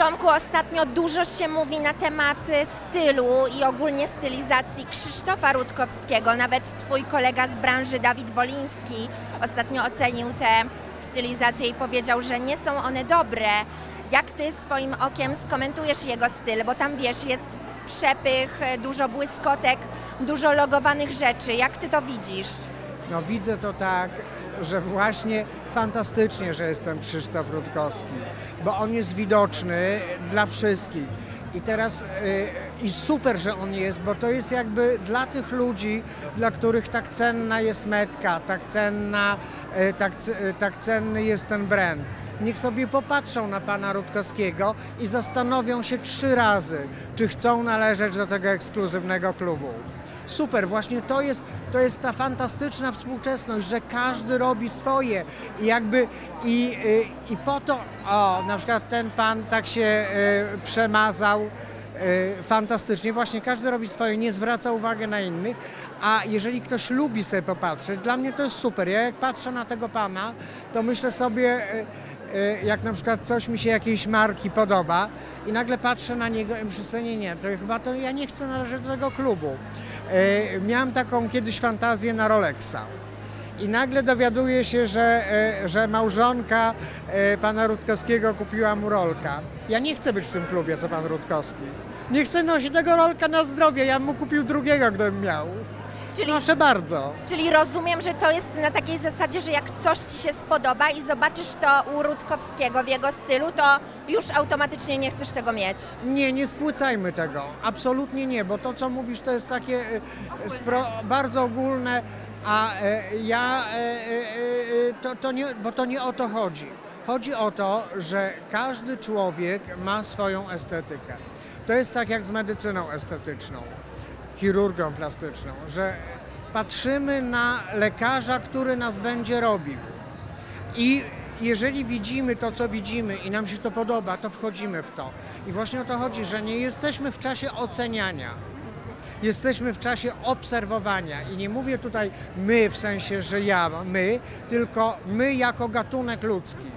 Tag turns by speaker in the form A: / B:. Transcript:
A: Tomku, ostatnio dużo się mówi na temat stylu i ogólnie stylizacji Krzysztofa Rutkowskiego. Nawet twój kolega z branży, Dawid Woliński, ostatnio ocenił te stylizacje i powiedział, że nie są one dobre. Jak ty swoim okiem skomentujesz jego styl? Bo tam wiesz, jest przepych, dużo błyskotek, dużo logowanych rzeczy. Jak ty to widzisz?
B: No widzę to tak, że właśnie fantastycznie, że jest ten Krzysztof Rutkowski, bo on jest widoczny dla wszystkich. I teraz y, i super, że on jest, bo to jest jakby dla tych ludzi, dla których tak cenna jest metka, tak cenna, y, tak, y, tak cenny jest ten brand. Niech sobie popatrzą na pana Rutkowskiego i zastanowią się trzy razy, czy chcą należeć do tego ekskluzywnego klubu. Super, właśnie to jest, to jest ta fantastyczna współczesność, że każdy robi swoje i jakby i, y, i po to, o, na przykład ten pan tak się y, przemazał y, fantastycznie, właśnie każdy robi swoje, nie zwraca uwagi na innych, a jeżeli ktoś lubi sobie popatrzeć, dla mnie to jest super. Ja jak patrzę na tego pana, to myślę sobie, y, y, jak na przykład coś mi się jakiejś marki podoba i nagle patrzę na niego i myślę sobie, nie, nie, to chyba to ja nie chcę należeć do tego klubu. E, Miałem taką kiedyś fantazję na Rolexa. I nagle dowiaduję się, że, e, że małżonka e, pana Rutkowskiego kupiła mu rolka. Ja nie chcę być w tym klubie, co pan Rutkowski. Nie chcę nosić tego rolka na zdrowie, ja bym mu kupił drugiego, gdybym miał.
A: Czyli
B: Proszę bardzo.
A: Czyli rozumiem, że to jest na takiej zasadzie, że jak coś ci się spodoba i zobaczysz to u Rutkowskiego w jego stylu, to już automatycznie nie chcesz tego mieć.
B: Nie, nie spłycajmy tego. Absolutnie nie, bo to, co mówisz, to jest takie e, spro, bardzo ogólne, a e, ja, e, e, e, to, to nie, bo to nie o to chodzi. Chodzi o to, że każdy człowiek ma swoją estetykę. To jest tak jak z medycyną estetyczną, chirurgią plastyczną, że patrzymy na lekarza, który nas będzie robił. I jeżeli widzimy to, co widzimy i nam się to podoba, to wchodzimy w to. I właśnie o to chodzi, że nie jesteśmy w czasie oceniania. Jesteśmy w czasie obserwowania i nie mówię tutaj my w sensie, że ja, my, tylko my jako gatunek ludzki.